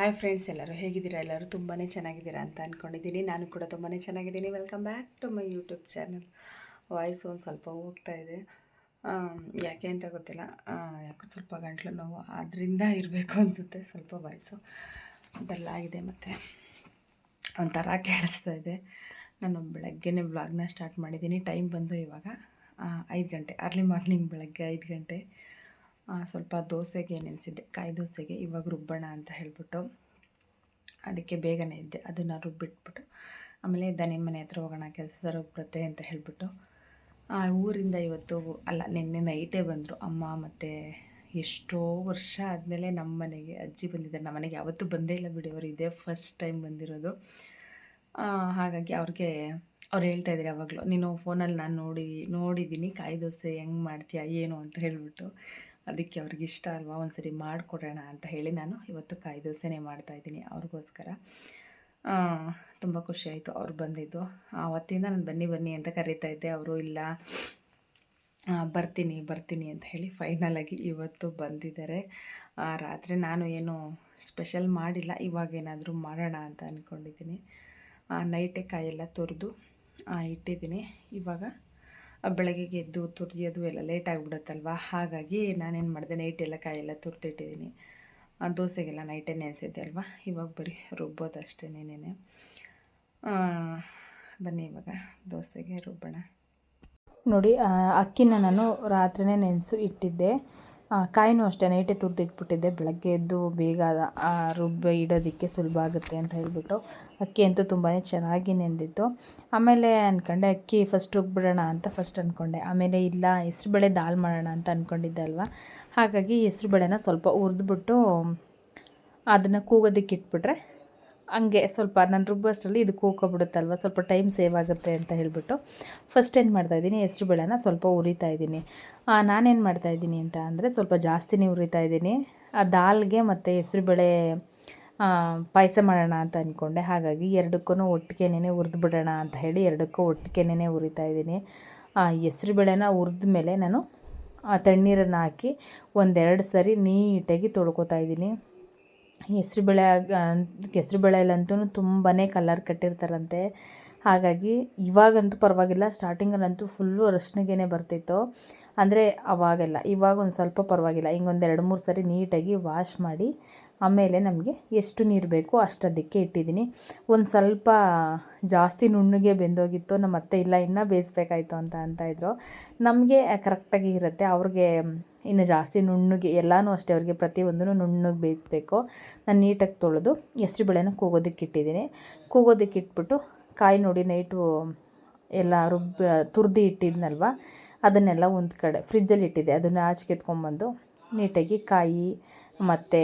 Hi friends ಎಲ್ಲರೂ ಹೇಗಿದ್ದೀರಾ? ಎಲ್ಲರೂ ತುಂಬಾ ಚೆನ್ನಾಗಿದ್ದೀರಾ ಅಂತ ಅಂದ್ಕೊಂಡಿದ್ದೀನಿ ನಾನು ಕೂಡ ತುಂಬಾ ಚೆನ್ನಾಗಿದ್ದೀನಿ. Welcome back to my YouTube channel voice ಒಂದು ಸ್ವಲ್ಪ ಹೋಗ್ತಾ ಇದೆ. ಯಾಕೆ ಅಂತ ಗೊತ್ತಿಲ್ಲ. ಯಾಕೋ ಸ್ವಲ್ಪ ಗಂಟ್ಲು ನೋವು ಅದರಿಂದ ಇರಬೇಕು ಅನಿಸುತ್ತೆ. ಸ್ವಲ್ಪ ವಾಯ್ಸು ಡಲ್ಲಾಗಿದೆ ಮತ್ತು. ಒಂಥರ ಕೇಳಿಸ್ತಾ ಇದೆ. ನಾನು ಬೆಳಗ್ಗೆನೇ ವ್ಲಾಗ್ನ ಸ್ಟಾರ್ಟ್ ಮಾಡಿದ್ದೀನಿ. ಟೈಮ್ ಬಂದು ಇವಾಗ ಐದು ಗಂಟೆ ಅರ್ಲಿ ಮಾರ್ನಿಂಗ್ ಬೆಳಗ್ಗೆ ಐದು ಗಂಟೆ. ಸ್ವಲ್ಪ ದೋಸೆಗೆ ನೆನೆಸಿದ್ದೆ ಕಾಯಿ ದೋಸೆಗೆ ಇವಾಗ ರುಬ್ಬೋಣ ಅಂತ ಹೇಳ್ಬಿಟ್ಟು ಅದಕ್ಕೆ ಬೇಗನೆ ಇದ್ದೆ ಅದನ್ನು ರುಬ್ಬಿಟ್ಬಿಟ್ಟು ಆಮೇಲೆ ದನಿನ ಮನೆ ಹತ್ರ ಹೋಗೋಣ ಕೆಲಸ ಸರೋಗ್ಬಿಡುತ್ತೆ ಅಂತ ಹೇಳಿಬಿಟ್ಟು ಆ, ಊರಿಂದ ಇವತ್ತು ಅಲ್ಲ ನಿನ್ನೆ ನೈಟೇ ಬಂದರು ಅಮ್ಮ ಮತ್ತು ಎಷ್ಟೋ ವರ್ಷ ಆದಮೇಲೆ ನಮ್ಮ ಮನೆಗೆ ಅಜ್ಜಿ ಬಂದಿದ್ದಾರೆ ನಮ್ಮ ಮನೆಗೆ ಯಾವತ್ತೂ ಬಂದೇ ಇಲ್ಲ ಬಿಡಿ ಅವರು ಇದೇ ಫಸ್ಟ್ ಟೈಮ್ ಬಂದಿರೋದು. ಹಾಗಾಗಿ ಅವ್ರಿಗೆ ಅವ್ರು ಹೇಳ್ತಾ ಇದ್ದಾರೆ ಯಾವಾಗಲೂ ನೀನು ಫೋನಲ್ಲಿ ನಾನು ನೋಡಿ ನೋಡಿದ್ದೀನಿ ಕಾಯಿ ದೋಸೆ ಹೆಂಗೆ ಮಾಡ್ತೀಯಾ ಏನು ಅಂತ ಹೇಳಿಬಿಟ್ಟು ಅದಕ್ಕೆ ಅವ್ರಿಗೆ ಇಷ್ಟ ಅಲ್ವಾ? ಒಂದ್ಸರಿ ಮಾಡಿಕೊಡೋಣ ಅಂತ ಹೇಳಿ ನಾನು ಇವತ್ತು ಕಾಯಿ ದೋಸೆನೇ ಮಾಡ್ತಾಯಿದ್ದೀನಿ ಅವ್ರಿಗೋಸ್ಕರ. ತುಂಬ ಖುಷಿ ಆಯಿತು ಅವ್ರು ಬಂದಿದ್ದು. ಆವತ್ತಿಂದ ನಾನು ಬನ್ನಿ ಬನ್ನಿ ಅಂತ ಕರೀತಾ ಇದ್ದೆ. ಅವರು ಇಲ್ಲ. ಬರ್ತೀನಿ ಬರ್ತೀನಿ ಅಂತ ಹೇಳಿ ಫೈನಲಾಗಿ ಇವತ್ತು ಬಂದಿದ್ದಾರೆ. ರಾತ್ರಿ ನಾನು ಏನು ಸ್ಪೆಷಲ್ ಮಾಡಿಲ್ಲ. ಇವಾಗ ಏನಾದರೂ ಮಾಡೋಣ ಅಂತ ಅಂದ್ಕೊಂಡಿದ್ದೀನಿ ನೈಟೇ ಕಾಯೆಲ್ಲ ತುರಿದು ಇಟ್ಟಿದ್ದೀನಿ. ಇವಾಗ ಬೆಳಗ್ಗೆಗೆ ಎದ್ದು ತುರಿಯೋದು ಎಲ್ಲ ಲೇಟ್ ಆಗಿಬಿಡುತ್ತಲ್ವ? ಹಾಗಾಗಿ ನಾನೇನು ಮಾಡಿದೆ ನೈಟ್ ಎಲ್ಲ ಕಾಯೆಲ್ಲ ತುರ್ತಿಟ್ಟಿದ್ದೀನಿ ದೋಸೆಗೆಲ್ಲ ನೈಟೇ ನೆನೆಸಿದ್ದೆ ಅಲ್ವಾ? ಇವಾಗ ಬರೀ ರುಬ್ಬೋದು ಅಷ್ಟೇ ನೆನೆ ಬನ್ನಿ ಇವಾಗ ದೋಸೆಗೆ ರುಬ್ಬೋಣ. ನೋಡಿ ಅಕ್ಕಿನ ನಾನು ರಾತ್ರಿನೇ ನೆನೆಸು ಇಟ್ಟಿದ್ದೆ. ಕಾಯಿನೂ ಅಷ್ಟೇ, ನೈಟೇ ತುರಿದಿಟ್ಬಿಟ್ಟಿದ್ದೆ. ಬೆಳಗ್ಗೆ ಎದ್ದು ಬೇಗ ರುಬ್ಬಿ ಇಡೋದಕ್ಕೆ ಸುಲಭ ಆಗುತ್ತೆ ಅಂತ ಹೇಳಿಬಿಟ್ಟು ಅಕ್ಕಿ ಅಂತೂ ತುಂಬಾ ಚೆನ್ನಾಗಿ ನೆಂದಿತ್ತು. ಆಮೇಲೆ ಅಂದ್ಕೊಂಡೆ ಅಕ್ಕಿ ಫಸ್ಟ್ ರುಬ್ಬಿಡೋಣ ಅಂತ ಫಸ್ಟ್ ಅಂದ್ಕೊಂಡೆ ಆಮೇಲೆ ಇಲ್ಲ, ಹೆಸ್ರುಬೇಳೆ ದಾಲ್ ಮಾಡೋಣ ಅಂತ ಅಂದ್ಕೊಂಡಿದ್ದೆ ಅಲ್ವಾ? ಹಾಗಾಗಿ ಹೆಸ್ರುಬೇಳೆನ ಸ್ವಲ್ಪ ಹುರಿದ್ಬಿಟ್ಟು ಅದನ್ನು ಕೂಗೋದಕ್ಕೆ ಇಟ್ಬಿಟ್ರೆ ಹಂಗೆ ಸ್ವಲ್ಪ ನಾನು ರುಬ್ಬಷ್ಟರಲ್ಲಿ ಇದು ಕೂಕೋಬಿಡುತ್ತಲ್ವ ಸ್ವಲ್ಪ ಟೈಮ್ ಸೇವ್ ಆಗುತ್ತೆ ಅಂತ ಹೇಳಿಬಿಟ್ಟು ಫಸ್ಟ್ ಏನು ಮಾಡ್ತಾಯಿದ್ದೀನಿ ಹೆಸ್ರು ಬೇಳೆನ ಸ್ವಲ್ಪ ಉರಿತಾ ಇದ್ದೀನಿ. ನಾನೇನು ಮಾಡ್ತಾಯಿದ್ದೀನಿ ಅಂತ ಅಂದರೆ ಸ್ವಲ್ಪ ಜಾಸ್ತಿನೇ ಉರಿತಾ ಇದ್ದೀನಿ. ಆ, ದಾಲ್ಗೆ ಮತ್ತು ಹೆಸ್ರುಬೇಳೆ ಪಾಯಸ ಮಾಡೋಣ ಅಂತ ಅಂದ್ಕೊಂಡೆ ಹಾಗಾಗಿ ಎರಡಕ್ಕೂ ಒಟ್ಟಿಗೆನೇ ಹುರಿದ್ಬಿಡೋಣ ಅಂತ ಹೇಳಿ ಎರಡಕ್ಕೂ ಒಟ್ಟಿಗೆನೇ ಉರಿತಾ ಇದ್ದೀನಿ. ಹೆಸ್ರುಬೇಳೆನ ಹುರಿದ ಮೇಲೆ ನಾನು ತಣ್ಣೀರನ್ನು ಹಾಕಿ ಒಂದೆರಡು ಸರಿ ನೀಟಾಗಿ ತೊಳ್ಕೊತಾ ಇದ್ದೀನಿ. ಹೆಸ್ರುಬೇಳೆ ಹೆಸ್ರುಬೇಳೆಲಂತೂ ತುಂಬಾ ಕಲರ್ ಕಟ್ಟಿರ್ತಾರಂತೆ. ಹಾಗಾಗಿ ಇವಾಗಂತೂ ಪರವಾಗಿಲ್ಲ ಸ್ಟಾರ್ಟಿಂಗಲ್ಲಂತೂ ಫುಲ್ಲು ಅರಶಿನಗೆನೆ ಬರ್ತಿತ್ತು. ಅಂದರೆ ಅವಾಗೆಲ್ಲ, ಇವಾಗ ಒಂದು ಸ್ವಲ್ಪ ಪರವಾಗಿಲ್ಲ. ಹಿಂಗೊಂದು ಎರಡು ಮೂರು ಸರಿ ನೀಟಾಗಿ ವಾಶ್ ಮಾಡಿ ಆಮೇಲೆ ನಮಗೆ ಎಷ್ಟು ನೀರು ಬೇಕೋ ಅಷ್ಟದಕ್ಕೆ ಇಟ್ಟಿದ್ದೀನಿ. ಒಂದು ಸ್ವಲ್ಪ ಜಾಸ್ತಿ ನುಣ್ಣಗೆ ಬೆಂದೋಗಿತ್ತು, ನಮ್ಮ ಅತ್ತೆ ಇಲ್ಲ, ಇನ್ನೂ ಬೇಯಿಸ್ಬೇಕಾಯ್ತು ಅಂತ ಅಂತಾಯಿದ್ರು ನಮಗೆ ಕರೆಕ್ಟಾಗಿ ಇರುತ್ತೆ. ಅವ್ರಿಗೆ ಇನ್ನು ಜಾಸ್ತಿ ನುಣ್ಣಗೆ, ಎಲ್ಲನೂ ಅಷ್ಟೇ, ಅವ್ರಿಗೆ ಪ್ರತಿಯೊಂದೂ ನುಣ್ಣಗೆ ಬೇಯಿಸ್ಬೇಕು. ನಾನು ನೀಟಾಗಿ ತೊಳೆದು ಹೆಸ್ರು ಬೇಳೆನ ಕೂಗೋದಕ್ಕೆ ಇಟ್ಟಿದ್ದೀನಿ. ಕೂಗೋದಕ್ಕೆ ಇಟ್ಬಿಟ್ಟು ಕಾಯಿ ನೋಡಿ, ನೈಟು ಎಲ್ಲ ರುಬ್ಬ, ತುರ್ದು ಇಟ್ಟಿದ್ನಲ್ವ, ಅದನ್ನೆಲ್ಲ ಒಂದು ಕಡೆ ಫ್ರಿಜ್ಜಲ್ಲಿ ಇಟ್ಟಿದ್ದೆ. ಅದನ್ನು ಆಚೆ ಎತ್ಕೊಂಬಂದು ನೀಟಾಗಿ ಕಾಯಿ ಮತ್ತು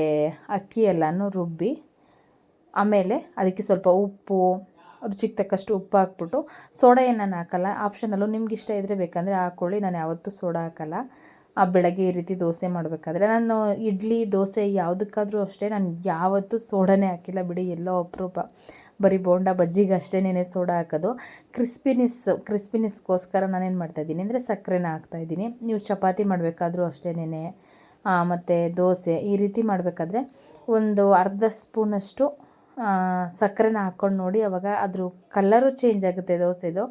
ಅಕ್ಕಿ ಎಲ್ಲನೂ ರುಬ್ಬಿ, ಆಮೇಲೆ ಅದಕ್ಕೆ ಸ್ವಲ್ಪ ಉಪ್ಪು, ರುಚಿಗೆ ತಕ್ಕಷ್ಟು ಉಪ್ಪು ಹಾಕ್ಬಿಟ್ಟು ಸೋಡ ಏನು ನಾನು ಹಾಕಲ್ಲ ಆಪ್ಷನಲ್ಲು ನಿಮ್ಗೆ ಇಷ್ಟ ಇದ್ದರೆ ಬೇಕಂದರೆ ಹಾಕ್ಕೊಳ್ಳಿ ನಾನು ಯಾವತ್ತೂ ಸೋಡಾ ಹಾಕಲ್ಲ. ಆ ಬೆಳಗ್ಗೆ ಈ ರೀತಿ ದೋಸೆ ಮಾಡಬೇಕಾದ್ರೆ ನಾನು ಇಡ್ಲಿ, ದೋಸೆ ಯಾವುದಕ್ಕಾದ್ರೂ ಅಷ್ಟೇ, ನಾನು ಯಾವತ್ತೂ ಸೋಡಾನೇ ಹಾಕಿಲ್ಲ ಬಿಡಿ, ಎಲ್ಲೋ ಅಪರೂಪ. ಬರೀ ಬೋಂಡ ಬಜ್ಜಿಗೆ ಅಷ್ಟೇ ನೆನೆ ಸೋಡಾ ಹಾಕೋದು. ಕ್ರಿಸ್ಪಿನೆಸ್, ಕ್ರಿಸ್ಪಿನೆಸ್ಗೋಸ್ಕರ ನಾನೇನು ಮಾಡ್ತಾಯಿದ್ದೀನಿ ಅಂದರೆ ಸಕ್ಕರೆನ ಹಾಕ್ತಾಯಿದ್ದೀನಿ ನೀವು ಚಪಾತಿ ಮಾಡಬೇಕಾದ್ರೂ ಅಷ್ಟೇನೆ ಮತ್ತು ದೋಸೆ ಈ ರೀತಿ ಮಾಡಬೇಕಾದ್ರೆ ಒಂದು ಅರ್ಧ ಸ್ಪೂನಷ್ಟು ಸಕ್ಕರೆನ ಹಾಕ್ಕೊಂಡು ನೋಡಿ ಅವಾಗ ಅದ್ರ ಕಲ್ಲರು ಚೇಂಜ್ ಆಗುತ್ತೆ ದೋಸೆದು.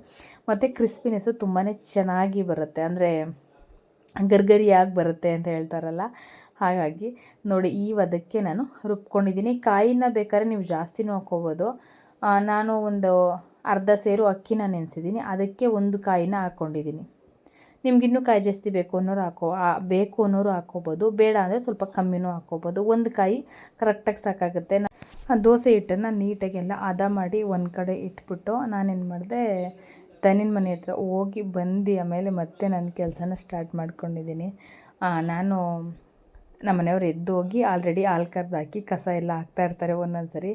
ಮತ್ತು ಕ್ರಿಸ್ಪಿನೆಸ್ಸು ತುಂಬಾ ಚೆನ್ನಾಗಿ ಬರುತ್ತೆ. ಅಂದರೆ ಗರ್ಗರಿಯಾಗಿ ಬರುತ್ತೆ ಅಂತ ಹೇಳ್ತಾರಲ್ಲ. ಹಾಗಾಗಿ ನೋಡಿ ಈ ವದಕ್ಕೆ ನಾನು ರುಬ್ಕೊಂಡಿದ್ದೀನಿ. ಕಾಯಿನ ಬೇಕಾದ್ರೆ ನೀವು ಜಾಸ್ತಿನೂ ಹಾಕ್ಕೋಬೋದು. ನಾನು ಒಂದು ಅರ್ಧ ಸೇರು ಅಕ್ಕಿನ ನೆನೆಸಿದ್ದೀನಿ. ಅದಕ್ಕೆ ಒಂದು ಕಾಯಿನ ಹಾಕ್ಕೊಂಡಿದ್ದೀನಿ. ನಿಮ್ಗೆ ಇನ್ನೂ ಕಾಯಿ ಜಾಸ್ತಿ ಬೇಕು ಅನ್ನೋರು ಹಾಕೋ ಬೇಕು ಅನ್ನೋರು ಹಾಕೋಬೋದು. ಬೇಡ ಅಂದರೆ ಸ್ವಲ್ಪ ಕಮ್ಮಿನೂ ಹಾಕೋಬೋದು. ಒಂದು ಕಾಯಿ ಕರೆಕ್ಟಾಗಿ ಸಾಕಾಗುತ್ತೆ. ದೋಸೆ ಹಿಟ್ಟನ್ನು ನೀಟಾಗಿ ಎಲ್ಲ ಹದ ಮಾಡಿ ಒಂದು ಕಡೆ ಇಟ್ಬಿಟ್ಟು ನಾನೇನು ಮಾಡಿದೆ ತನ್ನಿನ ಮನೆ ಹತ್ರ ಹೋಗಿ ಬಂದು ಆಮೇಲೆ ಮತ್ತೆ ನನ್ನ ಕೆಲಸನ ಸ್ಟಾರ್ಟ್ ಮಾಡ್ಕೊಂಡಿದ್ದೀನಿ ನಾನು ನಮ್ಮ ಮನೆಯವ್ರು ಎದ್ದು ಹೋಗಿ ಆಲ್ರೆಡಿ ಹಾಲು ಕರೆದು ಹಾಕಿ ಕಸ ಎಲ್ಲ ಹಾಕ್ತಾ ಇರ್ತಾರೆ ಒಂದೊಂದು ಸರಿ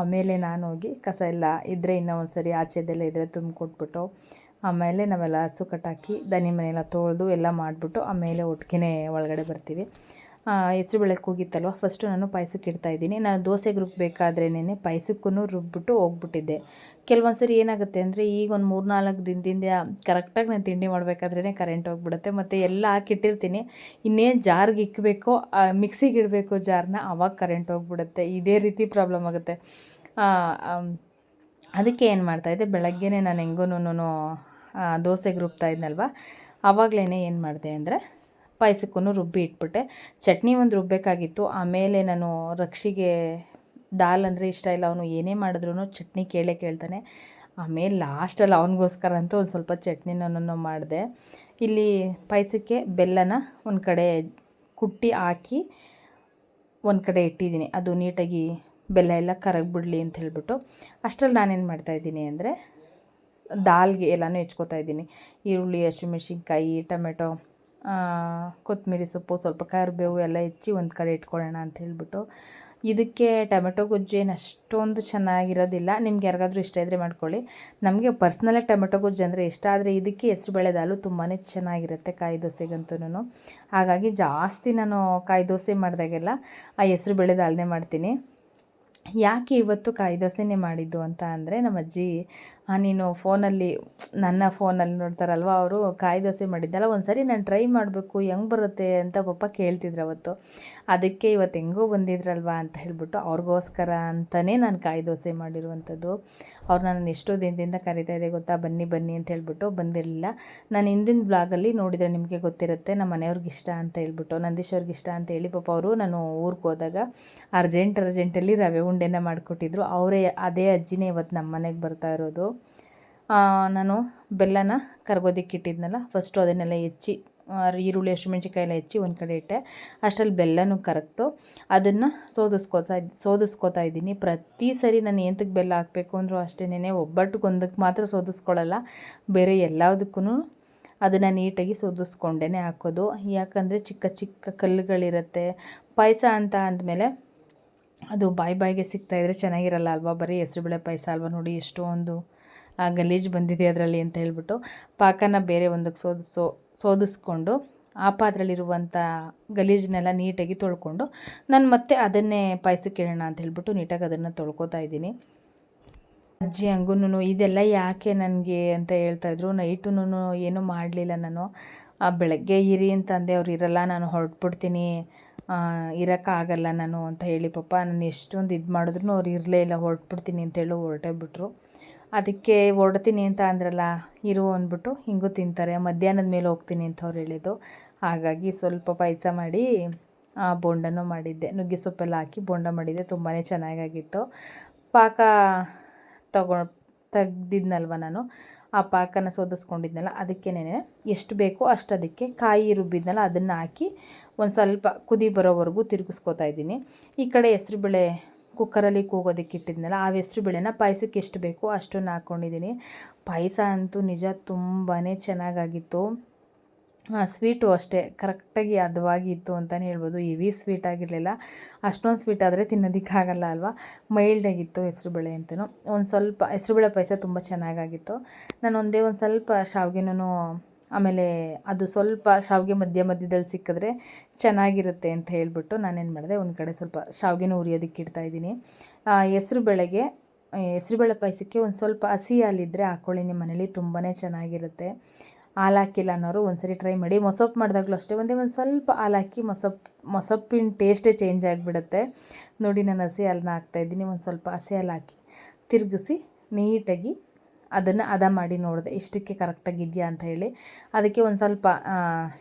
ಆಮೇಲೆ ನಾನು ಹೋಗಿ ಕಸ ಎಲ್ಲ ಇದ್ದರೆ ಇನ್ನೂ ಸರಿ ಆಚೆದೆಲ್ಲ ಇದ್ದರೆ ತುಂಬಿಕೊಟ್ಬಿಟ್ಟು ಆಮೇಲೆ ನಾವೆಲ್ಲ ಹಸು ಕಟ್ಟಾಕಿ ದನಿ ಮನೆಯೆಲ್ಲ ತೊಳೆದು ಎಲ್ಲ ಮಾಡಿಬಿಟ್ಟು ಆಮೇಲೆ ಒಟ್ಟಿಗೆ ಒಳಗಡೆ ಬರ್ತೀವಿ. ಹೆಸ್ರುಬೇಳೆ ಕೂಗಿತ್ತಲ್ವ? ಫಸ್ಟು ನಾನು ಪಾಯಸಕ್ಕೆ ಇಡ್ತಾಯಿದ್ದೀನಿ ನಾನು ದೋಸೆಗೆ ರುಬ್ಬಬೇಕಾದ್ರೇನೆ ಪಾಯಸಕ್ಕೂ ರುಬ್ಬಿಟ್ಟು ಹೋಗ್ಬಿಟ್ಟಿದ್ದೆ. ಕೆಲವೊಂದು ಸರಿ ಏನಾಗುತ್ತೆ ಅಂದರೆ ಈಗ ಒಂದು ಮೂರು ನಾಲ್ಕು ದಿನದಿಂದ ಕರೆಕ್ಟಾಗಿ ನಾನು ತಿಂಡಿ ಮಾಡಬೇಕಾದ್ರೇ ಕರೆಂಟ್ ಹೋಗ್ಬಿಡುತ್ತೆ. ಮತ್ತು ಎಲ್ಲ ಹಾಕಿಟ್ಟಿರ್ತೀನಿ. ಇನ್ನೇನು ಜಾರ್ಗೆ ಇಕ್ಕಬೇಕು ಮಿಕ್ಸಿಗೆ ಇಡಬೇಕು ಜಾರ್ನ ಆವಾಗ ಕರೆಂಟ್ ಹೋಗ್ಬಿಡುತ್ತೆ. ಇದೇ ರೀತಿ ಪ್ರಾಬ್ಲಮ್ ಆಗುತ್ತೆ. ಅದಕ್ಕೆ ಏನು ಮಾಡ್ತಾಯಿದ್ದೆ ಬೆಳಗ್ಗೆನೇ ನಾನು ಹೆಂಗೂನು ದೋಸೆಗೆ ರುಬ್ತಾ ಇದ್ನಲ್ವ? ಆವಾಗಲೇ ಏನು ಮಾಡಿದೆ ಅಂದರೆ ಪಾಯಸಕ್ಕೂ ರುಬ್ಬಿ ಇಟ್ಬಿಟ್ಟೆ. ಚಟ್ನಿ ಒಂದು ರುಬ್ಬಬೇಕಾಗಿತ್ತು ಆಮೇಲೆ ನಾನು ರಕ್ಷಿಗೆ ದಾಲ್ ಅಂದರೆ ಇಷ್ಟ ಇಲ್ಲ. ಅವನು ಏನೇ ಮಾಡಿದ್ರು ಚಟ್ನಿ ಕೇಳೇ ಕೇಳ್ತಾನೆ. ಆಮೇಲೆ ಲಾಸ್ಟಲ್ಲಿ ಅವನಿಗೋಸ್ಕರ ಅಂತೂ ಒಂದು ಸ್ವಲ್ಪ ಚಟ್ನಿನೂ ಮಾಡಿದೆ. ಇಲ್ಲಿ ಪಾಯಸಕ್ಕೆ ಬೆಲ್ಲನ ಒಂದು ಕಡೆ ಕುಟ್ಟಿ ಹಾಕಿ ಒಂದು ಕಡೆ ಇಟ್ಟಿದ್ದೀನಿ. ಅದು ನೀಟಾಗಿ ಬೆಲ್ಲ ಎಲ್ಲ ಕರಗಿಬಿಡ್ಲಿ ಅಂತ ಹೇಳ್ಬಿಟ್ಟು. ಅಷ್ಟರಲ್ಲಿ ನಾನೇನು ಮಾಡ್ತಾಯಿದ್ದೀನಿ ಅಂದರೆ ದಾಲ್ಗೆ ಎಲ್ಲನೂ ಹೆಚ್ಕೋತಾ ಇದ್ದೀನಿ. ಈರುಳ್ಳಿ, ಹಸಿಮೆಣ್ಸಿನ್ಕಾಯಿ, ಟೊಮೆಟೊ ಕೊತ್ತಂಬರಿ ಸೊಪ್ಪು, ಸ್ವಲ್ಪ ಕರಿಬೇವು ಎಲ್ಲ ಹೆಚ್ಚಿ ಒಂದು ಕಡೆ ಇಟ್ಕೊಳ್ಳೋಣ ಅಂತ ಹೇಳ್ಬಿಟ್ಟು. ಇದಕ್ಕೆ ಟೊಮೆಟೊ ಗೊಜ್ಜು ಏನು ಅಷ್ಟೊಂದು ಚೆನ್ನಾಗಿರೋದಿಲ್ಲ. ನಿಮ್ಗೆ ಯಾರಿಗಾದರೂ ಇಷ್ಟ ಇದ್ದರೆ ಮಾಡ್ಕೊಳ್ಳಿ. ನಮಗೆ ಪರ್ಸ್ನಲಾಗಿ ಟೊಮೆಟೊ ಗೊಜ್ಜು ಅಂದರೆ ಇಷ್ಟ, ಆದರೆ ಇದಕ್ಕೆ ಹೆಸ್ರುಬೇಳೆ ದಾಲು ತುಂಬಾ ಚೆನ್ನಾಗಿರುತ್ತೆ ಕಾಯಿ ದೋಸೆಗಂತೂ ಹಾಗಾಗಿ ಜಾಸ್ತಿ ನಾನು ಕಾಯಿ ದೋಸೆ ಮಾಡಿದಾಗೆಲ್ಲ ಆ ಹೆಸ್ರುಬೇಳೆ ದಾಲ್ನೇ ಮಾಡ್ತೀನಿ. ಯಾಕೆ ಇವತ್ತು ಕಾಯಿ ದೋಸೆನೇ ಮಾಡಿದ್ದು ಅಂತ ಅಂದರೆ ನಮ್ಮ ಅಜ್ಜಿ ನೀನು ಫೋನಲ್ಲಿ, ನನ್ನ ಫೋನಲ್ಲಿ ನೋಡ್ತಾರಲ್ವ ಅವರು ಕಾಯಿ ದೋಸೆ ಮಾಡಿದ್ದಲ್ಲ ಒಂದು ಸರಿ ನಾನು ಟ್ರೈ ಮಾಡಬೇಕು, ಹೆಂಗೆ ಬರುತ್ತೆ ಅಂತ ಪಪ್ಪ ಕೇಳ್ತಿದ್ರು ಅವತ್ತು. ಅದಕ್ಕೆ ಇವತ್ತು ಹೆಂಗೋ ಬಂದಿದ್ರಲ್ವ ಅಂತ ಹೇಳಿಬಿಟ್ಟು ಅವ್ರಿಗೋಸ್ಕರ ಅಂತಲೇ ನಾನು ಕಾಯಿ ದೋಸೆ ಮಾಡಿರುವಂಥದ್ದು. ಅವ್ರು ನಾನು ಎಷ್ಟೋ ದಿನದಿಂದ ಕರಿತಾ ಇದೆ ಗೊತ್ತಾ? ಬನ್ನಿ ಬನ್ನಿ ಅಂತ ಹೇಳ್ಬಿಟ್ಟು ಬಂದಿರಲಿಲ್ಲ. ನಾನು ಹಿಂದಿನ ಬ್ಲಾಗಲ್ಲಿ ನೋಡಿದರೆ ನಿಮಗೆ ಗೊತ್ತಿರುತ್ತೆ, ನಮ್ಮ ಮನೆಯವ್ರಿಗೆ ಇಷ್ಟ ಅಂತ ಹೇಳ್ಬಿಟ್ಟು ನಂದೀಶ್ ಅವ್ರಿಗೆ ಇಷ್ಟ ಅಂತ ಹೇಳಿ ಪಾಪ ಅವರು ನಾನು ಊರಿಗೆ ಹೋದಾಗ ಅರ್ಜೆಂಟ್ ಅರ್ಜೆಂಟಲ್ಲಿ ರವೆ ಉಂಡೆನ ಮಾಡಿಕೊಟ್ಟಿದ್ರು. ಅವರೇ, ಅದೇ ಅಜ್ಜಿನೇ ಇವತ್ತು ನಮ್ಮ ಮನೆಗೆ ಬರ್ತಾ ಇರೋದು. ನಾನು ಬೆಲ್ಲನ ಕರ್ಗೋದಿಕ್ಕಿಟ್ಟಿದ್ನಲ್ಲ ಫಸ್ಟು ಅದನ್ನೆಲ್ಲ ಹೆಚ್ಚಿ ಈರುಳ್ಳಿ ಹಸಿಮೆಣ್ಸಿನ್ಕಾಯಿ ಎಲ್ಲ ಹೆಚ್ಚಿ ಒಂದು ಕಡೆ ಇಟ್ಟೆ. ಅಷ್ಟರಲ್ಲಿ ಬೆಲ್ಲನೂ ಕರಗ್ತು ಅದನ್ನು ಸೋದಿಸ್ಕೋತಾ ಸೋದಿಸ್ಕೋತಾ ಇದ್ದೀನಿ. ಪ್ರತಿ ಸರಿ ನಾನು ಎಂತಕ್ಕೆ ಬೆಲ್ಲ ಹಾಕಬೇಕು ಅಂದರೂ ಅಷ್ಟೇನೆ ಒಬ್ಬಟ್ಟಿಗೊಂದಕ್ಕೆ ಮಾತ್ರ ಸೋದಿಸ್ಕೊಳ್ಳಲ್ಲ ಬೇರೆ ಎಲ್ಲದಕ್ಕೂ ಅದನ್ನು ನೀಟಾಗಿ ಸೋದಿಸ್ಕೊಂಡೇ ಹಾಕೋದು. ಯಾಕಂದರೆ ಚಿಕ್ಕ ಚಿಕ್ಕ ಕಲ್ಲುಗಳಿರುತ್ತೆ. ಪಾಯಸ ಅಂತ ಅಂದಮೇಲೆ ಅದು ಬಾಯಿ ಬಾಯಿಗೆ ಸಿಗ್ತಾಯಿದ್ರೆ ಚೆನ್ನಾಗಿರಲ್ಲ ಅಲ್ವಾ? ಬರೀ ಹೆಸ್ರುಬೇಳೆ ಪಾಯಸ ಅಲ್ವಾ ನೋಡಿ ಎಷ್ಟೊಂದು ಗಲೀಜು ಬಂದಿದೆ ಅದರಲ್ಲಿ ಅಂತ ಹೇಳ್ಬಿಟ್ಟು ಪಾಕನ ಬೇರೆ ಒಂದಕ್ಕೆ ಸೋದಿಸೋ ಸೋದಿಸ್ಕೊಂಡು ಆ ಪಾತ್ರೆಯಲ್ಲಿರುವಂಥ ಗಲೀಜನ್ನೆಲ್ಲ ನೀಟಾಗಿ ತೊಳ್ಕೊಂಡು ನಾನು ಮತ್ತೆ ಅದನ್ನೇ ಪಾಯಸಕ್ಕೆ ಇಡೋಣ ಅಂತ ಹೇಳ್ಬಿಟ್ಟು ನೀಟಾಗಿ ಅದನ್ನು ತೊಳ್ಕೊತಾ ಇದ್ದೀನಿ. ಅಜ್ಜಿ ಹಂಗೂ ಇದೆಲ್ಲ ಯಾಕೆ ನನಗೆ ಅಂತ ಹೇಳ್ತಾಯಿದ್ರು ನೈಟುನು ಏನೂ ಮಾಡಲಿಲ್ಲ ನಾನು. ಆ, ಬೆಳಗ್ಗೆ ಇರಿ ಅಂತಂದೆ ಅವ್ರು ಇರಲ್ಲ ನಾನು ಹೊರಟ್ಬಿಡ್ತೀನಿ. ಇರೋಕ್ಕಾಗಲ್ಲ ನಾನು ಅಂತ ಹೇಳಿ ಪಾಪ ನಾನು ಎಷ್ಟೊಂದು ಇದು ಮಾಡಿದ್ರು ಅವ್ರು ಇರಲೇ ಇಲ್ಲ ಹೊರಟ್ಬಿಡ್ತೀನಿ ಅಂತೇಳಿ ಹೊರಟೇ ಬಿಟ್ರು. ಅದಕ್ಕೆ ಹೊರಡ್ತೀನಿ ಅಂತ ಅಂದ್ರಲ್ಲ ಇರು ಅಂದ್ಬಿಟ್ಟು ಹಿಂಗೂ ತಿಂತಾರೆ. ಮಧ್ಯಾಹ್ನದ ಮೇಲೆ ಹೋಗ್ತೀನಿ ಅಂತ ಅವ್ರು ಹೇಳಿದ್ದು. ಹಾಗಾಗಿ ಸ್ವಲ್ಪ ಪಾಯಸ ಮಾಡಿ ಆ, ಬೋಂಡನೂ ಮಾಡಿದ್ದೆ. ನುಗ್ಗೆ ಸೊಪ್ಪೆಲ್ಲ ಹಾಕಿ ಬೋಂಡ ಮಾಡಿದ್ದೆ. ತುಂಬಾ ಚೆನ್ನಾಗಾಗಿತ್ತು. ಪಾಕ ತಗೊ ತೆಗ್ದಿದ್ನಲ್ವ ನಾನು. ಆ ಪಾಕನ ಸೋದಿಸ್ಕೊಂಡಿದ್ನಲ್ಲ ಅದಕ್ಕೇನೆ ಎಷ್ಟು ಬೇಕೋ ಅಷ್ಟು ಅದಕ್ಕೆ ಕಾಯಿ ರುಬ್ಬಿದ್ನಲ್ಲ ಅದನ್ನು ಹಾಕಿ ಒಂದು ಸ್ವಲ್ಪ ಕುದಿ ಬರೋವರೆಗೂ ತಿರುಗಿಸ್ಕೊತಾ ಇದ್ದೀನಿ. ಈ ಕಡೆ ಹೆಸ್ರುಬೇಳೆ ಕುಕ್ಕರಲ್ಲಿ ಕೂಗೋದಕ್ಕೆ ಇಟ್ಟಿದ್ನಲ್ಲ, ಆ ಹೆಸ್ರುಬೇಳೆನ ಪಾಯಸಕ್ಕೆ ಎಷ್ಟು ಬೇಕೋ ಅಷ್ಟನ್ನು ಹಾಕ್ಕೊಂಡಿದ್ದೀನಿ ಪಾಯಸ ಅಂತೂ ನಿಜ ತುಂಬಾ ಚೆನ್ನಾಗಾಗಿತ್ತು. ಸ್ವೀಟು ಅಷ್ಟೇ, ಕರೆಕ್ಟಾಗಿ ಹದವಾಗಿತ್ತು ಅಂತಲೇ ಹೇಳ್ಬೋದು. ಹೆವಿ ಸ್ವೀಟ್ ಆಗಿರಲಿಲ್ಲ. ಅಷ್ಟೊಂದು ಸ್ವೀಟ್ ಆದರೆ ತಿನ್ನೋದಕ್ಕಾಗಲ್ಲ ಅಲ್ವಾ? ಮೈಲ್ಡಾಗಿತ್ತು ಹೆಸ್ರುಬೇಳೆ ಅಂತಲೂ ಒಂದು ಸ್ವಲ್ಪ, ಹೆಸ್ರುಬೇಳೆ ಪಾಯಸ ತುಂಬ ಚೆನ್ನಾಗಾಗಿತ್ತು. ನಾನು ಒಂದೇ ಒಂದು ಸ್ವಲ್ಪ ಶಾವ್ಗೆನೂ ಆಮೇಲೆ ಅದು ಸ್ವಲ್ಪ ಶಾವಿಗೆ ಮಧ್ಯ ಮಧ್ಯದಲ್ಲಿ ಸಿಕ್ಕಿದ್ರೆ ಚೆನ್ನಾಗಿರುತ್ತೆ ಅಂತ ಹೇಳಿಬಿಟ್ಟು ನಾನೇನು ಮಾಡಿದೆ, ಒಂದು ಕಡೆ ಸ್ವಲ್ಪ ಶಾವಿಗೆನೂ ಹುರಿಯೋದಕ್ಕೆ ಇಡ್ತಾಯಿದ್ದೀನಿ ಹೆಸ್ರು ಬೇಳೆಗೆ ಹೆಸ್ರುಬೇಳೆ ಪಾಯಸಕ್ಕೆ ಒಂದು ಸ್ವಲ್ಪ ಹಸಿ ಹಾಲಿದ್ದರೆ ಹಾಕ್ಕೊಳ್ಳಿ ನಿಮ್ಮ ಮನೇಲಿ ತುಂಬಾ ಚೆನ್ನಾಗಿರುತ್ತೆ. ಹಾಲು ಹಾಕಿಲ್ಲ ಅನ್ನೋರು ಒಂದ್ಸರಿ ಟ್ರೈ ಮಾಡಿ. ಮೊಸಪ್ಪು ಮಾಡಿದಾಗಲೂ ಅಷ್ಟೇ, ಒಂದೇ ಒಂದು ಸ್ವಲ್ಪ ಹಾಲು ಹಾಕಿ ಮೊಸಪ್ಪು ಮೊಸಪ್ಪಿನ ಟೇಸ್ಟೇ ಚೇಂಜ್ ಆಗಿಬಿಡುತ್ತೆ. ನೋಡಿ, ನಾನು ಹಸಿ ಹಾಲನ್ನ ಹಾಕ್ತಾಯಿದ್ದೀನಿ ಒಂದು ಸ್ವಲ್ಪ ಹಸಿ ಹಾಲು ಹಾಕಿ ತಿರುಗಿಸಿ ನೀಟಾಗಿ ಅದನ್ನು ಅದ ಮಾಡಿ ನೋಡಿದೆ, ಇಷ್ಟಕ್ಕೆ ಕರೆಕ್ಟಾಗಿ ಇದೆಯಾ ಅಂತ ಹೇಳಿ. ಅದಕ್ಕೆ ಒಂದು ಸ್ವಲ್ಪ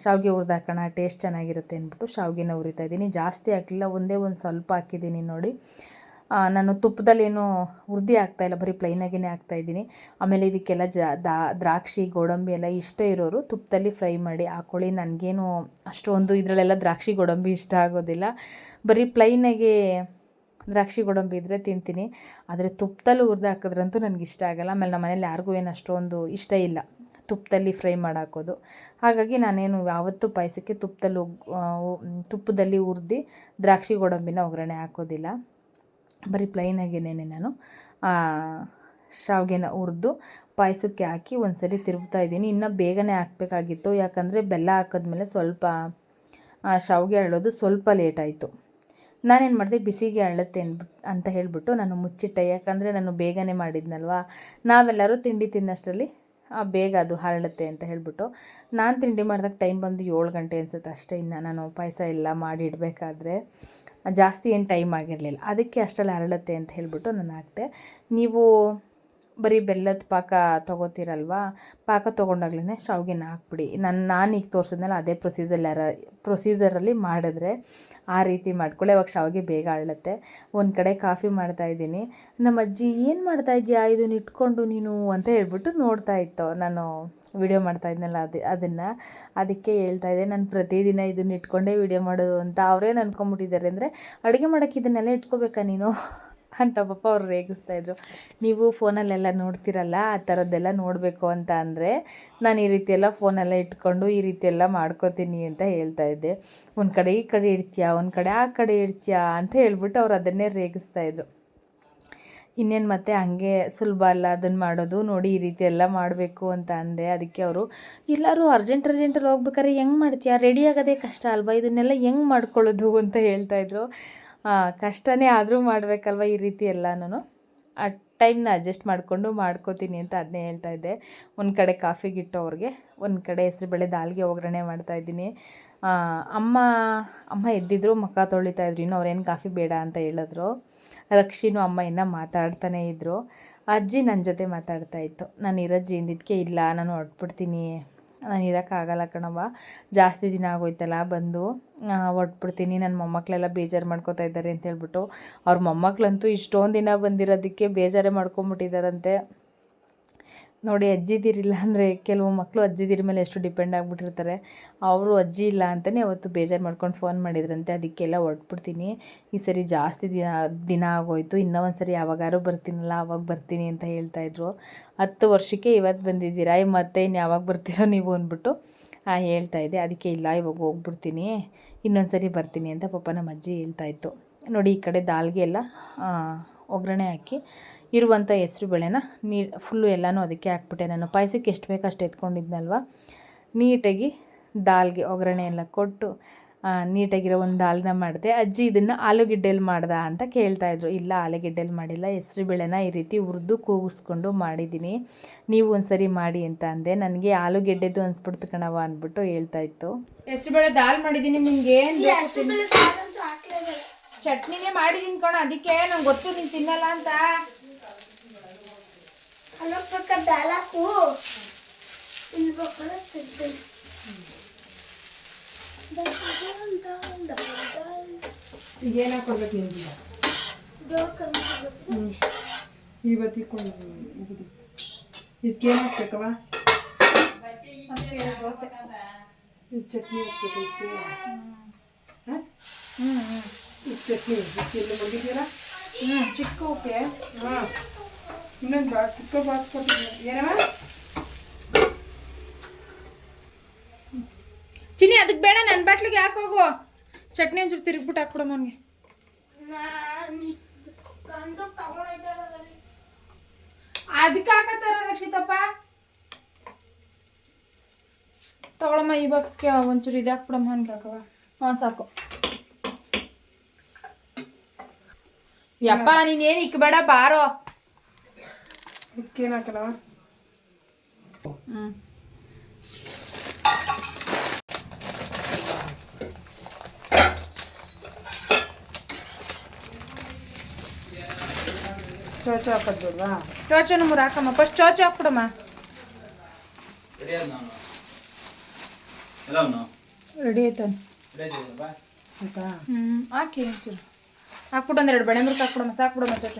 ಶಾವಿಗೆ ಹುರಿದು ಹಾಕೋಣ ಟೇಸ್ಟ್ ಚೆನ್ನಾಗಿರುತ್ತೆ ಅಂದ್ಬಿಟ್ಟು ಶಾವಿಗೆನ ಹುರಿತಾ ಇದ್ದೀನಿ. ಜಾಸ್ತಿ ಹಾಕಲಿಲ್ಲ, ಒಂದೇ ಒಂದು ಸ್ವಲ್ಪ ಹಾಕಿದ್ದೀನಿ ನೋಡಿ. ನಾನು ತುಪ್ಪದಲ್ಲೇನು ಹುರ್ದಿ ಹಾಕ್ತಾಯಿಲ್ಲ ಬರೀ ಪ್ಲೈನಾಗಿಯೇ ಹಾಕ್ತಾಯಿದ್ದೀನಿ ಆಮೇಲೆ ಇದಕ್ಕೆಲ್ಲ ಜ ದ್ರಾಕ್ಷಿ, ಗೋಡಂಬಿ ಎಲ್ಲ ಇಷ್ಟ ಇರೋರು, ತುಪ್ಪದಲ್ಲಿ ಫ್ರೈ ಮಾಡಿ ಹಾಕೊಳ್ಳಿ. ನನಗೇನು ಅಷ್ಟೊಂದು ಇದರಲ್ಲೆಲ್ಲ ದ್ರಾಕ್ಷಿ, ಗೋಡಂಬಿ ಇಷ್ಟ ಆಗೋದಿಲ್ಲ. ಬರೀ ಪ್ಲೈನಾಗಿ ದ್ರಾಕ್ಷಿ ಗೋಡಂಬಿ ಇದ್ದರೆ ತಿಂತೀನಿ. ಆದರೆ ತುಪ್ಪದಲ್ಲಿ ಹುರ್ದು ಹಾಕಿದ್ರಂತೂ ನನಗೆ ಇಷ್ಟ ಆಗಲ್ಲ. ಆಮೇಲೆ ನಮ್ಮ ಮನೇಲಿ ಯಾರಿಗೂ ಏನು ಅಷ್ಟೊಂದು ಇಷ್ಟ ಇಲ್ಲ. ತುಪ್ಪದಲ್ಲಿ ಫ್ರೈ ಮಾಡಿ ಹಾಕೋದು. ಹಾಗಾಗಿ ನಾನೇನು ಯಾವತ್ತೂ ಪಾಯಸಕ್ಕೆ ತುಪ್ಪದಲ್ಲಿ ತುಪ್ಪದಲ್ಲಿ ಹುರ್ದು ದ್ರಾಕ್ಷಿ ಗೋಡಂಬಿನ ಒಗ್ಗರಣೆ ಹಾಕೋದಿಲ್ಲ. ಬರೀ ಪ್ಲೈನಾಗೇನೆ ನಾನು. ಶಾವಿಗೆನ ಹುರಿದು ಪಾಯಸಕ್ಕೆ ಹಾಕಿ ಒಂದು ಸರಿ ತಿರುಗ್ತಾ ಇದ್ದೀನಿ. ಇನ್ನು ಬೇಗನೆ ಹಾಕಬೇಕಾಗಿತ್ತು. ಯಾಕಂದರೆ ಬೆಲ್ಲ ಹಾಕಿದ್ಮೇಲೆ ಸ್ವಲ್ಪ ಶಾವಿಗೆ ಅರಳೋದು ಸ್ವಲ್ಪ ಲೇಟಾಯಿತು ನಾನೇನು ಮಾಡಿದೆ, ಬಿಸಿಗೆ ಅನ್ಬಿಟ್ಟು ಅಂತ ಹೇಳಿಬಿಟ್ಟು ನಾನು ಮುಚ್ಚಿಟ್ಟೆ. ಯಾಕಂದರೆ ನಾನು ಬೇಗನೆ ಮಾಡಿದ್ನಲ್ವಾ? ನಾವೆಲ್ಲರೂ ತಿಂಡಿ ತಿನ್ನೋಷ್ಟರಲ್ಲಿ ಬೇಗ ಅದು ಹರಳುತ್ತೆ ಅಂತ ಹೇಳಿಬಿಟ್ಟು ನಾನು ತಿಂಡಿ ಮಾಡಿದಾಗ ಟೈಮ್ ಬಂದು ಏಳು ಗಂಟೆ ಅನಿಸುತ್ತೆ ಅಷ್ಟೇ ಇನ್ನು. ನಾನು ಪಾಯಸ ಎಲ್ಲ ಮಾಡಿ ಇಡಬೇಕಾದ್ರೆ ಜಾಸ್ತಿ ಏನು ಟೈಮ್ ಆಗಿರಲಿಲ್ಲ. ಅದಕ್ಕೆ ಅಷ್ಟರಲ್ಲಿ ಹರಳುತ್ತೆ ಅಂತ ಹೇಳಿಬಿಟ್ಟು ನಾನು ಹಾಕ್ತೆ ನೀವು ಬರೀ ಬೆಲ್ಲದ ಪಾಕ ತೊಗೋತೀರಲ್ವಾ? ಪಾಕ ತೊಗೊಂಡಾಗ್ಲೇ ಶಾವಿಗೆನ ಹಾಕ್ಬಿಡಿ. ನಾನು ನಾನು ಈಗ ತೋರಿಸಿದ್ನಲ್ಲ ಅದೇ ಪ್ರೊಸೀಜರ್ ಯಾರ ಪ್ರೊಸೀಜರಲ್ಲಿ ಮಾಡಿದ್ರೆ ಆ ರೀತಿ ಮಾಡ್ಕೊಳ್ಳಿ. ಅವಾಗ ಶಾವಿಗೆ ಬೇಗ ಅರಳುತ್ತೆ. ಒಂದು ಕಡೆ ಕಾಫಿ ಮಾಡ್ತಾಯಿದ್ದೀನಿ ನಮ್ಮ ಅಜ್ಜಿ ಏನು ಮಾಡ್ತಾ ಇದೆಯಾ ಇದನ್ನ ಇಟ್ಕೊಂಡು ನೀನು? ಅಂತ ಹೇಳ್ಬಿಟ್ಟು ನೋಡ್ತಾ ಇತ್ತು. ನಾನು ವಿಡಿಯೋ ಮಾಡ್ತಾ ಇದ್ನಲ್ಲ ಅದು, ಅದನ್ನು. ಅದಕ್ಕೆ ಹೇಳ್ತಾ ಇದ್ದೆ, ನಾನು ಪ್ರತಿದಿನ ಇದನ್ನ ಇಟ್ಕೊಂಡೇ ವಿಡಿಯೋ ಮಾಡೋದು ಅಂತ. ಅವರೇನು ಅಂದ್ಕೊಂಬಿಟ್ಟಿದ್ದಾರೆ ಅಂದರೆ ಅಡುಗೆ ಮಾಡೋಕ್ಕೆ ಇದನ್ನೆಲ್ಲ ಇಟ್ಕೋಬೇಕಾ ನೀನು? ಅಂತ ಪಾಪ ಅವ್ರು ರೇಗಿಸ್ತಾ ಇದ್ರು. ನೀವು ಫೋನಲ್ಲೆಲ್ಲ ನೋಡ್ತಿರಲ್ಲ, ಆ ಥರದ್ದೆಲ್ಲ ನೋಡಬೇಕು ಅಂತ ಅಂದರೆ ನಾನು ಈ ರೀತಿಯೆಲ್ಲ ಫೋನೆಲ್ಲ ಇಟ್ಕೊಂಡು ಈ ರೀತಿಯೆಲ್ಲ ಮಾಡ್ಕೋತೀನಿ ಅಂತ ಹೇಳ್ತಾ ಇದ್ದೆ. ಒಂದು ಕಡೆ ಈ ಕಡೆ ಇಡ್ತೀಯಾ, ಒಂದು ಕಡೆ ಆ ಕಡೆ ಇಡ್ತೀಯಾ ಅಂತ ಹೇಳ್ಬಿಟ್ಟು ಅವ್ರು ಅದನ್ನೇ ರೇಗಿಸ್ತಾ ಇದ್ರು. ಇನ್ನೇನು ಮತ್ತೆ ಹಂಗೆ ಸುಲಭ ಅಲ್ಲ ಅದನ್ನು ಮಾಡೋದು, ನೋಡಿ ಈ ರೀತಿ ಎಲ್ಲ ಮಾಡಬೇಕು ಅಂತ ಅಂದೆ. ಅದಕ್ಕೆ ಅವರು, ಎಲ್ಲರೂ ಅರ್ಜೆಂಟ್ ಅರ್ಜೆಂಟಲ್ಲಿ ಹೋಗ್ಬೇಕಾದ್ರೆ ಹೆಂಗೆ ಮಾಡ್ತೀಯಾ? ರೆಡಿ ಆಗೋದೇ ಕಷ್ಟ ಅಲ್ವಾ? ಇದನ್ನೆಲ್ಲ ಹೆಂಗೆ ಮಾಡ್ಕೊಳ್ಳೋದು? ಅಂತ ಹೇಳ್ತಾಯಿದ್ರು ಕಷ್ಟನೇ ಆದರೂ ಮಾಡಬೇಕಲ್ವ ಈ ರೀತಿ ಎಲ್ಲನೂ ಆ ಟೈಮ್ನ ಅಡ್ಜಸ್ಟ್ ಮಾಡಿಕೊಂಡು ಮಾಡ್ಕೋತೀನಿ ಅಂತ ಅದನ್ನೇ ಹೇಳ್ತಾ ಇದ್ದೆ. ಒಂದು ಕಡೆ ಕಾಫಿಗಿಟ್ಟು ಅವ್ರಿಗೆ, ಒಂದು ಕಡೆ ಹೆಸರುಬೇಳೆ ದಾಲ್ಗೆ ಒಗ್ಗರಣೆ ಮಾಡ್ತಾಯಿದ್ದೀನಿ ಅಮ್ಮ ಅಮ್ಮ ಎದ್ದಿದ್ರು ಮುಖ ತೊಳಿತಾ ಇದ್ರು, ಇನ್ನು ಅವ್ರೇನು ಕಾಫಿ ಬೇಡ ಅಂತ ಹೇಳಿದ್ರು. ರಕ್ಷಿನೂ ಅಮ್ಮ ಇನ್ನೂ ಮಾತಾಡ್ತಾನೇ ಇದ್ದರು ಅಜ್ಜಿ ನನ್ನ ಜೊತೆ ಮಾತಾಡ್ತಾ ಇತ್ತು. ನಾನು ಇರೋ ಜೀಂದಿದ್ದಕ್ಕೆ ಇಲ್ಲ, ನಾನು ಹೊರಟ್ಬಿಡ್ತೀನಿ. ನಾನು ಇರೋಕ್ಕಾಗಲ್ಲ ಕಣವ್ವ. ಜಾಸ್ತಿ ದಿನ ಆಗೋಯ್ತಲ್ಲ, ಬಂದು ಹೊರಟ್ಬಿಡ್ತೀನಿ. ನನ್ನ ಮೊಮ್ಮಕ್ಕಳೆಲ್ಲ ಬೇಜಾರು ಮಾಡ್ಕೋತಾ ಇದ್ದಾರೆ ಅಂತ ಹೇಳ್ಬಿಟ್ಟು. ಅವ್ರ ಮೊಮ್ಮಕ್ಕಳಂತೂ ಇಷ್ಟೊಂದು ದಿನ ಬಂದಿರೋದಕ್ಕೆ ಬೇಜಾರೇ ಮಾಡ್ಕೊಂಬಿಟ್ಟಿದ್ದಾರಂತೆ. ನೋಡಿ ಅಜ್ಜಿದಿರಿಲ್ಲ ಅಂದರೆ ಕೆಲವು ಮಕ್ಕಳು ಅಜ್ಜಿದಿರ ಮೇಲೆ ಎಷ್ಟು ಡಿಪೆಂಡ್ ಆಗಿಬಿಟ್ಟಿರ್ತಾರೆ. ಅವರು ಅಜ್ಜಿ ಇಲ್ಲ ಅಂತಲೇ ಅವತ್ತು ಬೇಜಾರು ಮಾಡ್ಕೊಂಡು ಫೋನ್ ಮಾಡಿದ್ರಂತೆ. ಅದಕ್ಕೆಲ್ಲ ಹೊರಟ್ಬಿಡ್ತೀನಿ. ಈ ಸರಿ ಜಾಸ್ತಿ ದಿನ ದಿನ ಆಗೋಯ್ತು. ಇನ್ನೂ ಒಂದು ಸರಿ ಯಾವಾಗಾರು ಬರ್ತೀನಲ್ಲ ಆವಾಗ ಬರ್ತೀನಿ ಅಂತ ಹೇಳ್ತಾಯಿದ್ರು ಹತ್ತು ವರ್ಷಕ್ಕೆ ಇವತ್ತು ಬಂದಿದ್ದೀರಾ? ಮತ್ತೆ ಇನ್ನು ಯಾವಾಗ ಬರ್ತೀರೋ ನೀವು ಅಂದ್ಬಿಟ್ಟು ಆ, ಹೇಳ್ತಾ ಇದ್ದೆ. ಅದಕ್ಕೆ ಇಲ್ಲ ಇವಾಗ ಹೋಗ್ಬಿಡ್ತೀನಿ. ಇನ್ನೊಂದು ಸರಿ ಬರ್ತೀನಿ ಅಂತ ಪಾಪ ನಮ್ಮ ಅಜ್ಜಿ ಹೇಳ್ತಾಯಿತ್ತು ನೋಡಿ ಈ ಕಡೆ ದಾಲ್ಗೆ ಎಲ್ಲ ಒಗ್ಗರಣೆ ಹಾಕಿ ಇರುವಂಥ ಹೆಸ್ರು ಬೇಳೆನ ನೀ ಫುಲ್ಲು ಎಲ್ಲನೂ ಅದಕ್ಕೆ ಹಾಕ್ಬಿಟ್ಟೆ ನಾನು. ಪಾಯಸಕ್ಕೆ ಎಷ್ಟು ಬೇಕು ಅಷ್ಟು ಎತ್ಕೊಂಡಿದ್ನಲ್ವ? ನೀಟಾಗಿ ದಾಲ್ಗೆ ಒಗ್ಗರಣೆ ಎಲ್ಲ ಕೊಟ್ಟು ನೀಟಾಗಿರೋ ಒಂದು ದಾಲ್ನ ಮಾಡಿದೆ. ಅಜ್ಜಿ ಇದನ್ನು ಆಲೂಗೆಡ್ಡೆಲಿ ಮಾಡ್ದ ಅಂತ ಕೇಳ್ತಾಯಿದ್ರು ಇಲ್ಲ ಆಲೂಗೆಡ್ಡೆಲಿ ಮಾಡಿಲ್ಲ. ಹೆಸ್ರು ಬೇಳೆನ ಈ ರೀತಿ ಹುರಿದು ಕೂಗಿಸ್ಕೊಂಡು ಮಾಡಿದ್ದೀನಿ. ನೀವು ಒಂದ್ಸರಿ ಮಾಡಿ ಅಂತ ಅಂದೆ. ನನಗೆ ಆಲೂಗೆಡ್ಡೆದು ಅನ್ಸ್ಬಿಡ್ತು ಕಣವ ಅಂದ್ಬಿಟ್ಟು ಹೇಳ್ತಾ ಇತ್ತು. ಹೆಸ್ರುಬೇಳೆ ದಾಲ್ ಮಾಡಿದ್ದೀನಿ ನಿಮ್ಗೆ. ಏನು ಚಟ್ನಿನೇ ಮಾಡಿದ್ದೀನಿ ಕಣ. ಅದಕ್ಕೆ ನಂಗೆ ಗೊತ್ತು ನೀನು ತಿನ್ನಲ್ಲ ಅಂತ. ಅಲ್ಲ ಪಕ್ಕ ಬ್ಯಾಲಾಕು ಇಲ್ಲಿ ಬೇಕಾದ್ರೆ ತಿಂತೀನಿ ಈಗ ಏನು ಹಾಕೊಡ್ಬೇಕು ನಿಮ್ಗೆ ಇವತ್ತು ಇಕ್ಕೊಂಡು ಇದಕ್ಕೆ ಏನು ಹಾಕ್ಬೇಕವ ಇದು ಚಟ್ನಿ ಹಾಕ್ಬೇಕು ಹಾಂ? ಹ್ಞೂ ಹ್ಞೂ ಇದು ಚಟ್ನಿ. ಇದಕ್ಕೆಲ್ಲ ಬಂದಿದ್ದೀರಾ? ಹ್ಞೂ ಚಿಕ್ಕ ಓಕೆ ಹಾಂ. ಇನ್ನೊಂದು ಬಾ ಚಿಕ್ಕ ಏನವ ಚಿನ್ನಿ ಅದಕ್ಕೆ ಬೇಡ ನನ್ನ ಬಾಟ್ಲಿಗೆ ಯಾಕೆ ಹೋಗು? ಚಟ್ನಿ ಒಂಚೂರು ತಿರುಗ್ಬಿಟ್ಟು ಹಾಕ್ಬಿಡಮ್ಮ ಅವನಿಗೆ. ಅದಕ್ಕೆ ಹಾಕತ್ತಾರ ರಕ್ಷಿತಪ್ಪ? ತಗೊಳಮ್ಮ ಈ ಬಾಕ್ಸ್ಗೆ ಒಂಚೂರು ಇದು ಹಾಕ್ಬಿಡಮ್ಮ ಹಂಗೆ ಹಾಕವ ಹಾಂ ಸಾಕು. ಯಪ್ಪ ನೀನೇನು ಇಕ್ಬೇಡ ಬಾರೋ. ಇದಕ್ಕೇನು ಹಾಕಲವ ಹ್ಞೂ ಚೋಚ ಹಾಕೋದು ಬೇಡವಾ ಚೋಚನ ಮೂರು ಹಾಕಮ್ಮ. ಫಸ್ಟ್ ಚೋಚ ಹಾಕ್ಬಿಡಮ್ಮ. ರೆಡಿ ಆಯ್ತು. ಆಯ್ತಾ ಹ್ಞೂ ಹಾಕಿ ಒಂಚೂರು ಹಾಕ್ಬಿಟ್ಟು ಒಂದೆರಡು ಬಳೆ ಮುರ್ಕ್ ಹಾಕ್ಬಿಡಮ್ಮ. ಸಾಕ್ಬಿಡಮ್ಮ ಚೋಚ.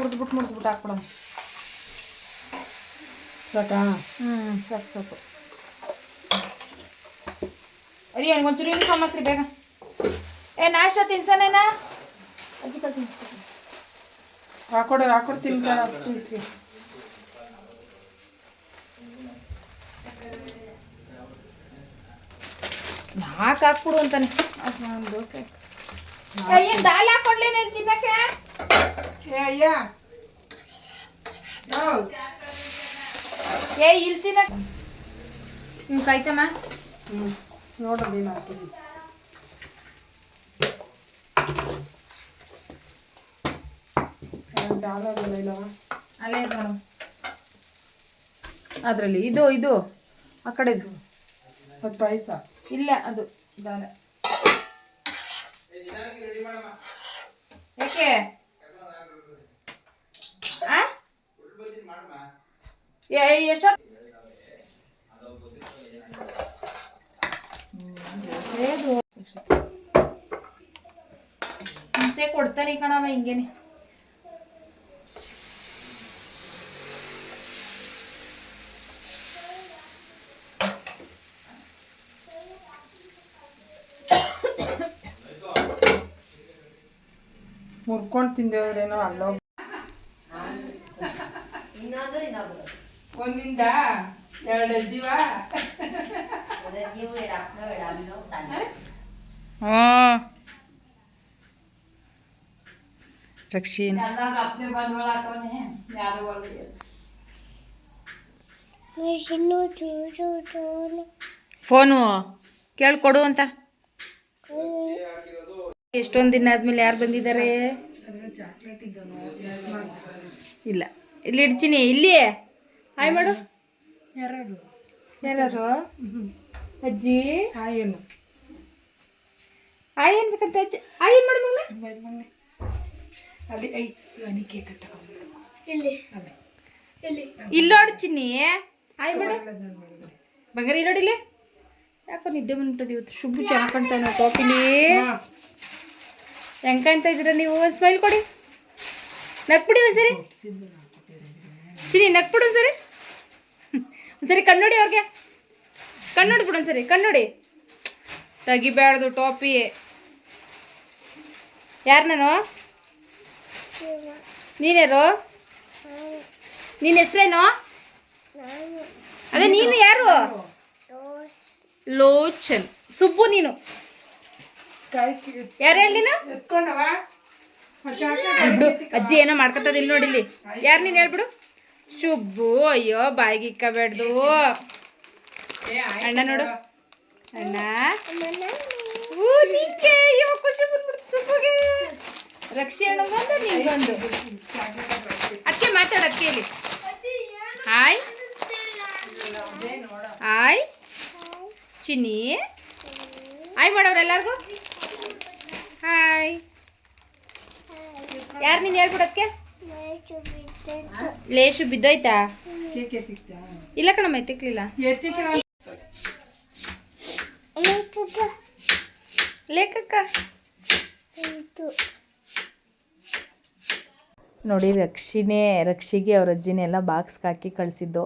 ಮುರಿದ್ಬಿಟ್ಟು ಮುರಿದ್ಬಿಟ್ಟು ಹಾಕ್ಬಿಡಮ್ಮ ಸಾಕಾ? ಹ್ಞೂ ಸಾಕು ಸಾಕು. ಅರಿ ನನಗೊಂಚೂರು ಯೂನಿಫಾರ್ಮ್ ಹಾಕ್ರಿ ಬೇಗ. ಏ ನಾಷ್ಟ ತಿನ್ಸನೇನಾ ಅಜ್ಜಿ ಕಲ್ ತಿನ್ಸ್ತೀನಿ ಹಾಕೊಡು ಹಾಕೊಡ್ತೀನಿ ತಿನ್ಸಿ ನಾಲ್ಕು ಹಾಕ್ಬಿಡು ಅಂತಾನೆ. ಅದು ನಾನು ದೋಸೆ. ಏನು ದಾಲ್ ಹಾಕೊಡ್ಲೇನ ಇಲ್ಲಿ ತಿನ್ನಕ್ಕೆ? ಏ ಅಯ್ಯ ನಾವು ಏ ಇಲ್ಲಿ ತಿನ್ನಕ್ ನೀವು ಕಾಯ್ತಮ್ಮ. ಹ್ಞೂ ನೋಡ್ರಿ ಏನು ಹಾಕ್ತೀನಿ ಅಲ್ಲೇ ಮೇಡಮ್ ಅದರಲ್ಲಿ ಇದು ಇದು. ಆ ಕಡೆದು ಅದು ಪಾಯಸ. ಇಲ್ಲ ಅದು ದಾಲ. ಯಾಕೆ ಆ? ಏ ಎಷ್ಟೋ ಹಿಂಸೆ ಕೊಡ್ತಾನೆ ಕಣವ ಹಿಂಗೇನೆ. ಮುರ್ಕೊಂಡು ತಿಂದೇವ್ರೇನೋ ಅಲ್ಲೋ ಒಂದಿಂದ ಎರಡು ಜೀವ. ರಕ್ಷಿನ್. ಫೋನು ಕೇಳ್ಕೊಡು ಅಂತ. ಎಷ್ಟೊಂದು ದಿನ ಆದ್ಮೇಲೆ ಯಾರು ಬಂದಿದ್ದಾರೆ? ಇಲ್ಲ. ಇಲ್ಲಿ ಇಡ್ತೀನಿ ಇಲ್ಲಿ ಹಾಯ್ ಮಾಡು. ಯಾರು ಯಾರು ಅಜ್ಜಿ. ಏನು? ಹಾಯ್ ಏನು ಬೇಕಂತ ಅಜ್ಜಿ? ಹಾಯ್ ಏನು ಮಾಡು ಮಗನ ಅಲ್ಲಿ ಐ ಅನಿ ಕೇಕ್ ಇಲ್ಲಿ. ಇಲ್ಲಿ. ಇಲ್ಲೋಡು ಚಿನ್ನಿ. ಹಾಯ್ ಮಾಡು. ಬಂಗಾರ ಇಲ್ಲೋಡಿಲ್ಲಿ ಯಾಕೋ ನಿದ್ದೆ ಬಂದ್ಬಿಟ್ಟದ ಇವತ್ತು. ಶುಭ ಚೆನ್ನಾಗಿ ಕಾಣ್ತಾನೆ ಕಾಫಿಲಿ. ಹೆಂಗೆ ಕಾಣ್ತಾ ಇದ್ದೀರಾ ನೀವು? ಒಂದು ಸ್ಮೈಲ್ ಕೊಡಿ. ನಕ್ಬಿಡಿ ಒಂದ್ಸರಿ. ಚಿನ್ನಿ ನಕ್ಬಿಡು ಒಂದ್ಸರಿ. ಒಂದ್ಸರಿ ಕಣ್ಣುಡಿ ಅವ್ರಿಗೆ. ಕಣ್ಣುಡಿ ಬಿಡೋಣ ಸರಿ ಕಣ್ಣುಡಿ. ತೆಗಿಬ್ಯಾಡ್ದು ಟೋಪಿ. ಯಾರು ನಾನು? ನೀನ್ಯಾರು? ನಿನ್ನ ಹೆಸ್ರೇನು? ಅದೇ ನೀನು ಯಾರು? ಲೋಚನ್. ಸುಬ್ಬು ನೀನು. ಯಾರು ಹೇಳಿ ನೀನು? ಅಜ್ಜಿ ಏನೋ ಮಾಡ್ಕೊತದ ಇಲ್ಲಿ ನೋಡಿ ಇಲ್ಲಿ. ಯಾರು ನೀನು ಹೇಳ್ಬಿಡು? ಶುಬ್ಬು ಅಯ್ಯೋ ಬಾಯಿಗೆ ಇಕ್ಕಬೇಡ್ದು ಅಣ್ಣ ನೋಡು. ಅಣ್ಣ. ರಕ್ಷೆ ನಿಂಗೆ ಅಯ್ಯೋ ಖುಷಿ ಬಂದ್ಬಿಡ್ತು ಸುಬ್ಬುಗೆ ರಕ್ಷಿ ಅಣ್ಣಗೊಂದು ನಿಂಗೊಂದು? ಅದಕ್ಕೆ ಮಾತಾಡ ಅದಕ್ಕೆ ಇಲ್ಲಿ ಹಾಯ್. ಹಾಯ್. ಚಿನ್ನಿ. ಹಾಯ್ ಮಾಡೋರೆಲ್ಲರಿಗೂ ಹಾಯ್. ಯಾರು ನೀನು ಹೇಳ್ಬಿಡಕ್ಕೆ ಲೇಶು ಬಿದ್ದೋಯ್ತಾ? ಇಲ್ಲ ಕಣಮ್ಮ ಎತ್ತಿಕ್ಲಿಲ್ಲ. ಎತ್ತಿಕ್ಕೆ ಲೇಖಕ್ಕ ನೋಡಿ ರಕ್ಷಿನೇ ರಕ್ಷಿಗೆ ಅವ್ರ ಅಜ್ಜಿನೇ ಎಲ್ಲ ಬಾಕ್ಸ್ಗೆ ಹಾಕಿ ಕಳಿಸಿದ್ದು.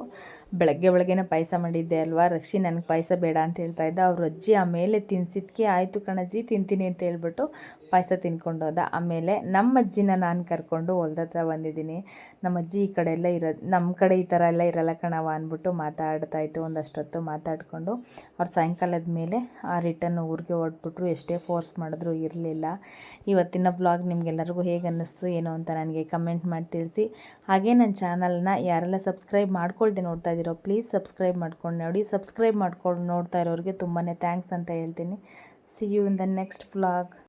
ಬೆಳಗ್ಗೆ ಬೆಳಗ್ಗೆನೇ ಪಾಯಸ ಮಾಡಿದ್ದೆ ಅಲ್ವಾ? ರಕ್ಷಿ ನನಗೆ ಪಾಯಸ ಬೇಡ ಅಂತ ಹೇಳ್ತಾ ಇದ್ದ. ಅವ್ರ ಅಜ್ಜಿ ಆಮೇಲೆ ತಿನ್ಸಿದ್ಕೆ ಆಯಿತು ಕಣಜ್ಜಿ ತಿಂತೀನಿ ಅಂತ ಹೇಳ್ಬಿಟ್ಟು ಪಾಯಸ ತಿನ್ಕೊಂಡು ಹೋದ. ಆಮೇಲೆ ನಮ್ಮ ಅಜ್ಜಿನ ನಾನು ಕರ್ಕೊಂಡು ಹೊಲ್ದ ಹತ್ರ ಬಂದಿದ್ದೀನಿ. ನಮ್ಮ ಅಜ್ಜಿ ಈ ಕಡೆ ಎಲ್ಲ ಇರೋದು ನಮ್ಮ ಕಡೆ ಈ ಥರ ಎಲ್ಲ ಇರಲ್ಲ ಕಣವ ಅಂದ್ಬಿಟ್ಟು ಮಾತಾಡ್ತಾ ಇತ್ತು ಒಂದಷ್ಟೊತ್ತು. ಮಾತಾಡಿಕೊಂಡು ಅವ್ರು ಸಾಯಂಕಾಲದ ಮೇಲೆ ಆ ರಿಟರ್ನ್ ಊರಿಗೆ ಹೊರಟ್ಬಿಟ್ರು. ಎಷ್ಟೇ ಫೋರ್ಸ್ ಮಾಡಿದ್ರು ಇರಲಿಲ್ಲ. ಇವತ್ತಿನ ಬ್ಲಾಗ್ ನಿಮಗೆಲ್ಲರಿಗೂ ಹೇಗೆ ಅನ್ನಿಸ್ತು, ಏನು ಅಂತ ನನಗೆ ಕಮೆಂಟ್ ಮಾಡಿ ತಿಳಿಸಿ. ಹಾಗೆ ನನ್ನ ಚಾನಲ್ನ ಯಾರೆಲ್ಲ ಸಬ್ಸ್ಕ್ರೈಬ್ ಮಾಡ್ಕೊಳ್ದೆ ನೋಡ್ತಾ ಇದ್ದೀರೋ ಪ್ಲೀಸ್ ಸಬ್ಸ್ಕ್ರೈಬ್ ಮಾಡ್ಕೊಂಡು ನೋಡಿ. ಸಬ್ಸ್ಕ್ರೈಬ್ ಮಾಡ್ಕೊಂಡು ನೋಡ್ತಾ ಇರೋರಿಗೆ ತುಂಬಾ ಥ್ಯಾಂಕ್ಸ್ ಅಂತ ಹೇಳ್ತೀನಿ. See you in the next vlog